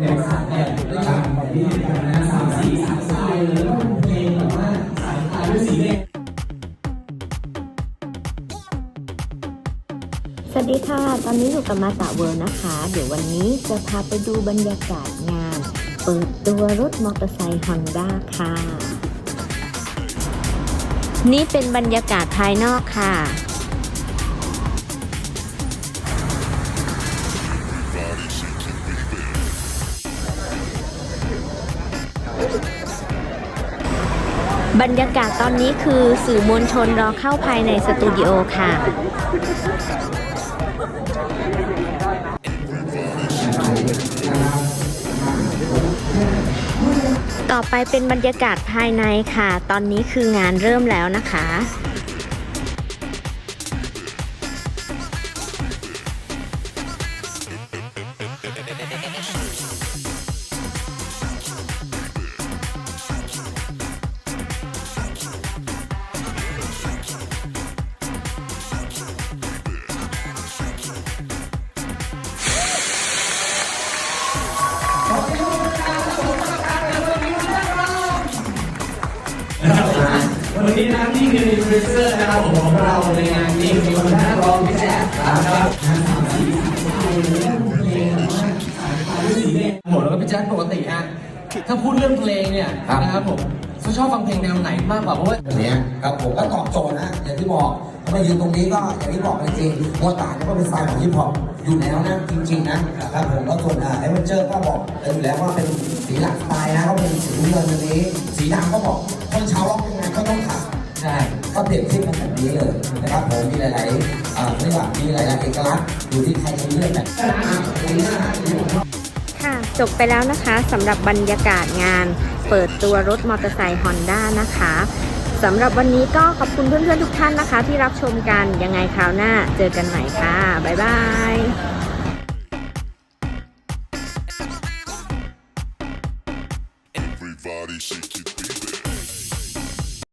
สายเนี่ยด้วยกันแบบนี้กันนะสามสีสามสายเลยแล้วเพลงแบบว่าสายตาด้วยสีแดงสวัสดีค่ะ ตอนนี้อยู่กับมาตาเวิร์นะคะ เดี๋ยววันนี้จะพาไปดูบรรยากาศงาน เปิดตัวรถมอเตอร์ไซค์ฮอนด้าค่ะ นี่เป็นบรรยากาศภายนอกค่ะ บรรยากาศตอนนี้คือสื่อมวลชนรอเข้าภายในสตูดิโอค่ะ ต่อไปเป็นบรรยากาศภายในค่ะ ตอนนี้คืองานเริ่มแล้วนะคะ วันนี้นะนี่คือโปรดิวเซอร์นะครับผมของเราในงานนี้มีคนหน้ารองพิเศษนะครับผมแล้วเพลงสายตาด้วยสีหมดแล้วก็พี่แจ๊คปกติฮะถ้าพูดเรื่องเพลงเนี่ยนะครับผมเขาชอบฟังเพลงแนวไหนมากกว่าเพราะว่าเนี้ยครับผมก็ตอบโจทย์นะอย่างที่บอกถ้ามายืนตรงนี้ก็อย่างที่บอกจริงๆโมตาก็เป็นสไตล์ของฮิปฮอปอยู่แล้วนะจริง ๆ นะครับผมแล้วส่วนอ่าเอเวนเจอร์ก็บอกอยู่แล้วว่าเป็นสีหลักสไตล์นะก็เป็นสีเงินอันนี้ สีดำก็บอกคนชาวล็อก เปรียบเทียบกันแบบนี้เลยนะครับผมมีหลายๆอ่าเรียกว่ามีหลายๆเอกลักษณ์อยู่ที่ใครจะเลือกแบบ ค่ะ จบไปแล้วนะคะสำหรับบรรยากาศงาน เปิดตัวรถมอเตอร์ไซค์ฮอนด้านะคะสำหรับวันนี้ก็ขอบคุณเพื่อนๆทุกท่านนะคะ ที่รับชมกันยังไงคราวหน้าเจอกันใหม่ค่ะ บ๊ายบาย